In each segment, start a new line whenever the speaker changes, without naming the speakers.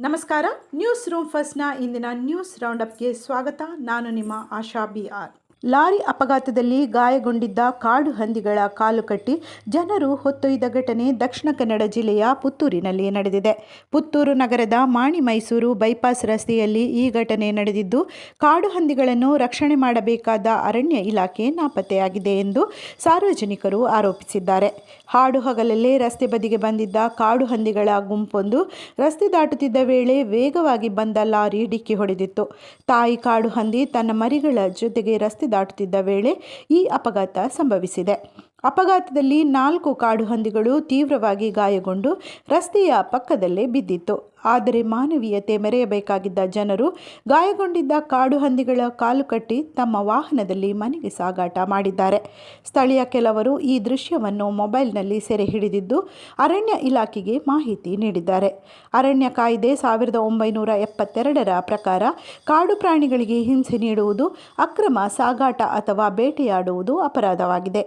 ನಮಸ್ಕಾರ. News room ಫಸ್ಟ್ನ ಇಂದಿನ news ರೌಂಡಪ್ಗೆ ಸ್ವಾಗತ. ನಾನು ನಿಮ್ಮ ಆಶಾ ಬಿ ಆರ್. ಲಾರಿ ಅಪಘಾತದಲ್ಲಿ ಗಾಯಗೊಂಡಿದ್ದ ಕಾಡು ಹಂದಿಗಳ ಕಾಲು ಕಟ್ಟಿ ಜನರು ಹೊತ್ತೊಯ್ದ ಘಟನೆ ದಕ್ಷಿಣ ಕನ್ನಡ ಜಿಲ್ಲೆಯ ಪುತ್ತೂರಿನಲ್ಲಿ ನಡೆದಿದೆ. ಪುತ್ತೂರು ನಗರದ ಮಾಣಿ ಮೈಸೂರು ಬೈಪಾಸ್ ರಸ್ತೆಯಲ್ಲಿ ಈ ಘಟನೆ ನಡೆದಿದ್ದು, ಕಾಡು ಹಂದಿಗಳನ್ನು ರಕ್ಷಣೆ ಮಾಡಬೇಕಾದ ಅರಣ್ಯ ಇಲಾಖೆ ನಾಪತ್ತೆಯಾಗಿದೆ ಎಂದು ಸಾರ್ವಜನಿಕರು ಆರೋಪಿಸಿದ್ದಾರೆ. ಹಾಡು ಹಗಲಲ್ಲೇ ರಸ್ತೆ ಬದಿಗೆ ಬಂದಿದ್ದ ಕಾಡು ಹಂದಿಗಳ ಗುಂಪೊಂದು ರಸ್ತೆ ದಾಟುತ್ತಿದ್ದ ವೇಳೆ ವೇಗವಾಗಿ ಬಂದ ಲಾರಿ ಡಿಕ್ಕಿ ಹೊಡೆದಿತ್ತು. ತಾಯಿ ಕಾಡು ಹಂದಿ ತನ್ನ ಮರಿಗಳ ಜೊತೆಗೆ ರಸ್ತೆ ದಾಟುತ್ತಿದ್ದ ವೇಳೆ ಈ ಅಪಘಾತ ಸಂಭವಿಸಿದೆ. ಅಪಘಾತದಲ್ಲಿ ನಾಲ್ಕು ಕಾಡು ಹಂದಿಗಳು ತೀವ್ರವಾಗಿ ಗಾಯಗೊಂಡು ರಸ್ತೆಯ ಪಕ್ಕದಲ್ಲೇ ಬಿದ್ದಿತ್ತು. ಆದರೆ ಮಾನವೀಯತೆ ಮೆರೆಯಬೇಕಾಗಿದ್ದ ಜನರು ಗಾಯಗೊಂಡಿದ್ದ ಕಾಡು ಹಂದಿಗಳ ಕಾಲು ಕಟ್ಟಿ ತಮ್ಮ ವಾಹನದಲ್ಲಿ ಮನೆಗೆ ಸಾಗಾಟ ಮಾಡಿದ್ದಾರೆ. ಸ್ಥಳೀಯ ಕೆಲವರು ಈ ದೃಶ್ಯವನ್ನು ಮೊಬೈಲ್ನಲ್ಲಿ ಸೆರೆ ಹಿಡಿದಿದ್ದು ಅರಣ್ಯ ಇಲಾಖೆಗೆ ಮಾಹಿತಿ ನೀಡಿದ್ದಾರೆ. ಅರಣ್ಯ ಕಾಯ್ದೆ ಸಾವಿರದ ಒಂಬೈನೂರ ಎಪ್ಪತ್ತೆರಡರ ಪ್ರಕಾರ ಕಾಡು ಪ್ರಾಣಿಗಳಿಗೆ ಹಿಂಸೆ ನೀಡುವುದು ಅಕ್ರಮ ಸಾಗಾಟ ಅಥವಾ ಬೇಟೆಯಾಡುವುದು ಅಪರಾಧವಾಗಿದೆ.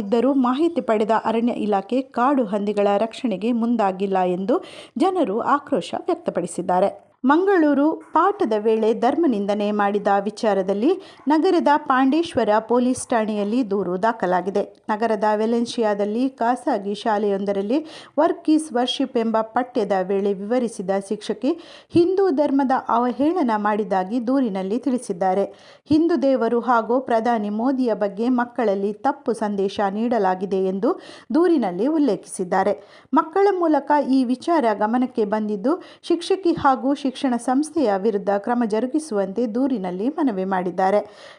ಹಾಗಿದ್ದರೂ ಮಾಹಿತಿ ಪಡೆದ ಅರಣ್ಯ ಇಲಾಖೆ ಕಾಡು ಹಂದಿಗಳ ರಕ್ಷಣೆಗೆ ಮುಂದಾಗಿಲ್ಲ ಎಂದು ಜನರು ಆಕ್ರೋಶ ವ್ಯಕ್ತಪಡಿಸಿದ್ದಾರೆ. ಮಂಗಳೂರು ಪಾಠದ ವೇಳೆ ಧರ್ಮನಿಂದನೆ ಮಾಡಿದ ವಿಚಾರದಲ್ಲಿ ನಗರದ ಪಾಂಡೇಶ್ವರ ಪೊಲೀಸ್ ಠಾಣೆಯಲ್ಲಿ ದೂರು ದಾಖಲಾಗಿದೆ. ನಗರದ ವೆಲೆನ್ಷಿಯಾದಲ್ಲಿ ಖಾಸಗಿ ಶಾಲೆಯೊಂದರಲ್ಲಿ ವರ್ಕ್ ಈಸ್ ವರ್ಷಿಪ್ ಎಂಬ ಪಠ್ಯದ ವೇಳೆ ವಿವರಿಸಿದ ಶಿಕ್ಷಕಿ ಹಿಂದೂ ಧರ್ಮದ ಅವಹೇಳನ ಮಾಡಿದಾಗಿ ದೂರಿನಲ್ಲಿ ತಿಳಿಸಿದ್ದಾರೆ. ಹಿಂದೂ ದೇವರು ಹಾಗೂ ಪ್ರಧಾನಿ ಮೋದಿಯ ಬಗ್ಗೆ ಮಕ್ಕಳಲ್ಲಿ ತಪ್ಪು ಸಂದೇಶ ನೀಡಲಾಗಿದೆ ಎಂದು ದೂರಿನಲ್ಲಿ ಉಲ್ಲೇಖಿಸಿದ್ದಾರೆ. ಮಕ್ಕಳ ಮೂಲಕ ಈ ವಿಚಾರ ಗಮನಕ್ಕೆ ಬಂದಿದ್ದು, ಶಿಕ್ಷಕಿ ಹಾಗೂ ಶಿಕ್ಷಣ ಸಂಸ್ಥೆಯ ವಿರುದ್ಧ ಕ್ರಮ ಜರುಗಿಸುವಂತೆ ದೂರಿನಲ್ಲಿ ಮನವಿ ಮಾಡಿದ್ದಾರೆ.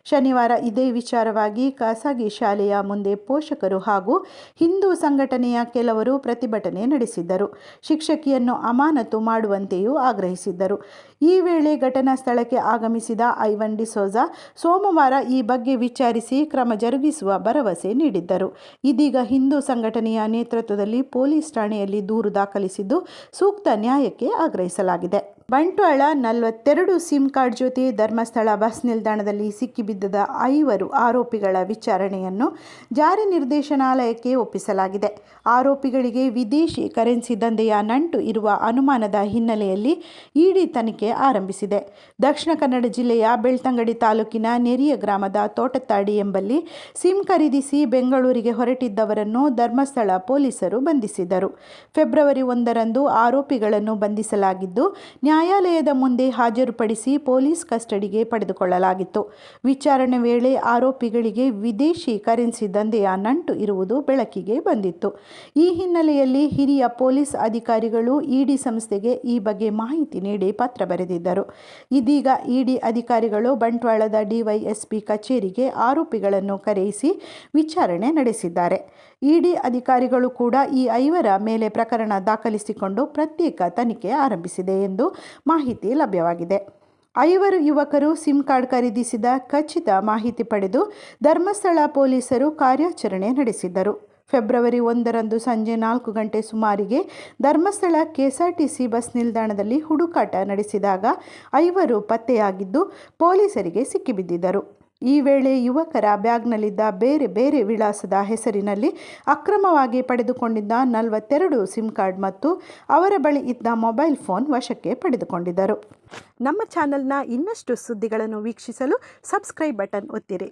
ಶನಿವಾರ ಇದೇ ವಿಚಾರವಾಗಿ ಖಾಸಗಿ ಶಾಲೆಯ ಮುಂದೆ ಪೋಷಕರು ಹಾಗೂ ಹಿಂದೂ ಸಂಘಟನೆಯ ಕೆಲವರು ಪ್ರತಿಭಟನೆ ನಡೆಸಿದ್ದರು ಶಿಕ್ಷಕಿಯನ್ನು ಅಮಾನತು ಮಾಡುವಂತೆಯೂ ಆಗ್ರಹಿಸಿದ್ದರು. ಈ ವೇಳೆ ಘಟನಾ ಸ್ಥಳಕ್ಕೆ ಆಗಮಿಸಿದ ಐವನ್ ಡಿಸೋಜಾ ಸೋಮವಾರ ಈ ಬಗ್ಗೆ ವಿಚಾರಿಸಿ ಕ್ರಮ ಜರುಗಿಸುವ ಭರವಸೆ ನೀಡಿದ್ದರು. ಇದೀಗ ಹಿಂದೂ ಸಂಘಟನೆಯ ನೇತೃತ್ವದಲ್ಲಿ ಪೊಲೀಸ್ ಠಾಣೆಯಲ್ಲಿ ದೂರು ದಾಖಲಿಸಿದ್ದು ಸೂಕ್ತ ನ್ಯಾಯಕ್ಕೆ ಆಗ್ರಹಿಸಲಾಗಿದೆ. ಬಂಟ್ವಾಳ ನಲವತ್ತೆರಡು ಸಿಮ್ ಕಾರ್ಡ್ ಜೊತೆ ಧರ್ಮಸ್ಥಳ ಬಸ್ ನಿಲ್ದಾಣದಲ್ಲಿ ಸಿಕ್ಕಿಬಿದ್ದ ಐವರು ಆರೋಪಿಗಳ ವಿಚಾರಣೆಯನ್ನು ಜಾರಿ ನಿರ್ದೇಶನಾಲಯಕ್ಕೆ ಒಪ್ಪಿಸಲಾಗಿದೆ. ಆರೋಪಿಗಳಿಗೆ ವಿದೇಶಿ ಕರೆನ್ಸಿ ದಂಧೆಯ ನಂಟು ಇರುವ ಅನುಮಾನದ ಹಿನ್ನೆಲೆಯಲ್ಲಿ ಇಡಿ ತನಿಖೆ ಆರಂಭಿಸಿದೆ. ದಕ್ಷಿಣ ಕನ್ನಡ ಜಿಲ್ಲೆಯ ಬೆಳ್ತಂಗಡಿ ತಾಲೂಕಿನ ನೆರಿಯ ಗ್ರಾಮದ ತೋಟತ್ತಾಡಿ ಎಂಬಲ್ಲಿ ಸಿಮ್ ಖರೀದಿಸಿ ಬೆಂಗಳೂರಿಗೆ ಹೊರಟಿದ್ದವರನ್ನು ಧರ್ಮಸ್ಥಳ ಪೊಲೀಸರು ಬಂಧಿಸಿದರು. ಫೆಬ್ರವರಿ ಒಂದರಂದು ಆರೋಪಿಗಳನ್ನು ಬಂಧಿಸಲಾಗಿದ್ದು ನ್ಯಾಯಾಲಯದ ಮುಂದೆ ಹಾಜರುಪಡಿಸಿ ಪೊಲೀಸ್ ಕಸ್ಟಡಿಗೆ ಪಡೆದುಕೊಳ್ಳಲಾಗಿತ್ತು. ವಿಚಾರಣೆ ವೇಳೆ ಆರೋಪಿಗಳಿಗೆ ವಿದೇಶಿ ಕರೆನ್ಸಿ ದಂಧೆಯ ನಂಟು ಇರುವುದು ಬೆಳಕಿಗೆ ಬಂದಿತ್ತು. ಈ ಹಿನ್ನೆಲೆಯಲ್ಲಿ ಹಿರಿಯ ಪೊಲೀಸ್ ಅಧಿಕಾರಿಗಳು ಇಡಿ ಸಂಸ್ಥೆಗೆ ಈ ಬಗ್ಗೆ ಮಾಹಿತಿ ನೀಡಿ ಪತ್ರ ಬರೆದಿದ್ದರು. ಇದೀಗ ಇಡಿ ಅಧಿಕಾರಿಗಳು ಬಂಟ್ವಾಳದ ಡಿವೈಎಸ್ಪಿ ಕಚೇರಿಗೆ ಆರೋಪಿಗಳನ್ನು ಕರೆಯಿಸಿ ವಿಚಾರಣೆ ನಡೆಸಿದ್ದಾರೆ. ಇಡಿ ಅಧಿಕಾರಿಗಳು ಕೂಡ ಈ ಐವರ ಮೇಲೆ ಪ್ರಕರಣ ದಾಖಲಿಸಿಕೊಂಡು ಪ್ರತ್ಯೇಕ ತನಿಖೆ ಆರಂಭಿಸಿದೆ ಎಂದು ಮಾಹಿತಿ ಲಭ್ಯವಾಗಿದೆ. ಐವರು ಯುವಕರು ಸಿಮ್ ಕಾರ್ಡ್ ಖರೀದಿಸಿದ ಖಚಿತ ಮಾಹಿತಿ ಪಡೆದು ಧರ್ಮಸ್ಥಳ ಪೊಲೀಸರು ಕಾರ್ಯಾಚರಣೆ ನಡೆಸಿದ್ದರು. ಫೆಬ್ರವರಿ ಒಂದರಂದು ಸಂಜೆ ನಾಲ್ಕು ಗಂಟೆ ಸುಮಾರಿಗೆ ಧರ್ಮಸ್ಥಳ ಕೆಎಸ್ಆರ್ಟಿಸಿ ಬಸ್ ನಿಲ್ದಾಣದಲ್ಲಿ ಹುಡುಕಾಟ ನಡೆಸಿದಾಗ ಐವರು ಪತ್ತೆಯಾಗಿದ್ದು ಪೊಲೀಸರಿಗೆ ಸಿಕ್ಕಿಬಿದ್ದಿದ್ದರು. ಈ ವೇಳೆ ಯುವಕರ ಬ್ಯಾಗ್ನಲ್ಲಿದ್ದ ಬೇರೆ ಬೇರೆ ವಿಳಾಸದ ಹೆಸರಿನಲ್ಲಿ ಅಕ್ರಮವಾಗಿ ಪಡೆದುಕೊಂಡಿದ್ದ ನಲವತ್ತೆರಡು ಸಿಮ್ ಕಾರ್ಡ್ ಮತ್ತು ಅವರ ಬಳಿ ಇದ್ದ ಮೊಬೈಲ್ ಫೋನ್ ವಶಕ್ಕೆ ಪಡೆದುಕೊಂಡಿದ್ದರು. ನಮ್ಮ ಚಾನೆಲ್ನ ಇನ್ನಷ್ಟು ಸುದ್ದಿಗಳನ್ನು ವೀಕ್ಷಿಸಲು ಸಬ್ಸ್ಕ್ರೈಬ್ ಬಟನ್ ಒತ್ತಿರಿ.